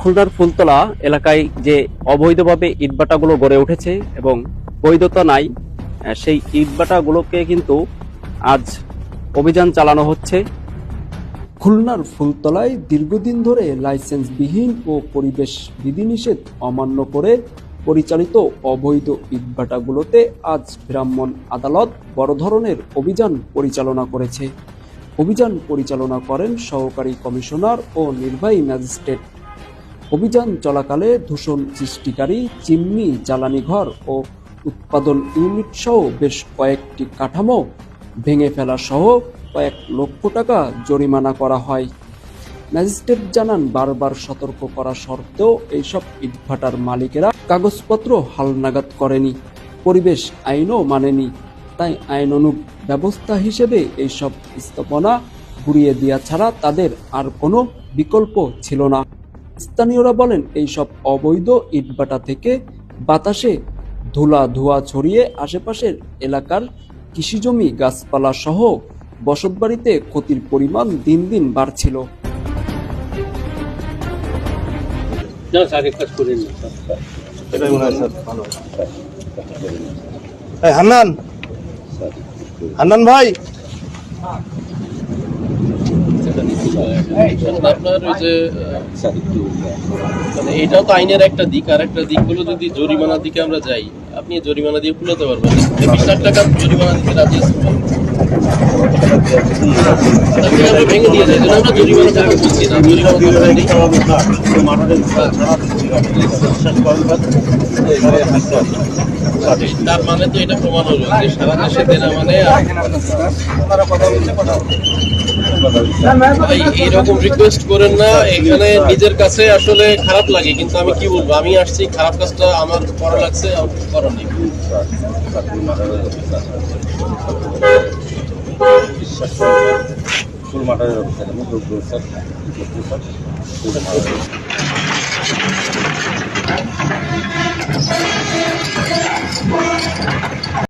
খুলনার ফুলতলা এলাকায় যে অবৈধভাবে ইটভাটাগুলো গড়ে উঠেছে এবং বৈধতা নাই সেই ইটভাটাগুলোকে কিন্তু আজ অভিযান চালানো হচ্ছে। খুলনার ফুলতলায় দীর্ঘদিন ধরে লাইসেন্সবিহীন ও পরিবেশ বিধিনিষেধ অমান্য করে পরিচালিত অবৈধ ইটভাটাগুলোতে আজ ব্রাহ্মণ আদালত বড় ধরনের অভিযান পরিচালনা করেছে। অভিযান পরিচালনা করেন সহকারী কমিশনার ও নির্বাহী ম্যাজিস্ট্রেট। অভিযান চলাকালে দূষণ সৃষ্টিকারী চিমনি জ্বালানি ঘর ও উৎপাদন ইউনিট সহ বেশ কয়েকটি কাঠামো ভেঙে ফেলা সহ কয়েক লক্ষ টাকা জরিমানা করা হয়। ম্যাজিস্ট্রেট জানান, বারবার সতর্ক করা সত্ত্বেও এইসব ইটভাটার মালিকেরা কাগজপত্র হালনাগাদ করেনি। পরিবেশ আইনও মানেনি, তাই আইনানুগ ব্যবস্থা হিসেবে এইসব স্থাপনা ঘুরিয়ে দেওয়া ছাড়া তাদের আর কোনো বিকল্প ছিল না। স্থানীয়রা বলেন এইসব অবৈধ ইটভাটা থেকে বাতাসে ধুলা ধোঁয়া ছড়িয়ে আশেপাশের এলাকার কৃষিজমি গাছপালা সহ বসতবাড়িতে ক্ষতির পরিমাণ দিন দিন বাড়ছিল। এটাই মনে হয় স্যার ভালো। এই হান্নান! হান্নান ভাই? আপনার ওই যে মানে এটাও তো আইনের একটা দিক, আর একটা দিক হলো যদি জরিমানার দিকে আমরা যাই, আপনি জরিমানা দিয়ে খুলাতে পারবেন। বিশ লাখ টাকা জরিমানা দিতে ভেঙে নেই। তার মানে তো এটা প্রমাণ হলো যে সারা দেশে দেনা মানে এইরকম রিকোয়েস্ট করেন না, এখানে নিজের কাছে আসলে খারাপ লাগে, কিন্তু আমি কি বলব আমি আসছি, খারাপ কাজটা আমার করা লাগছে আমার করার নেই ফুল মাটারের অফিসার আমি যোগ্য স্যার স্যার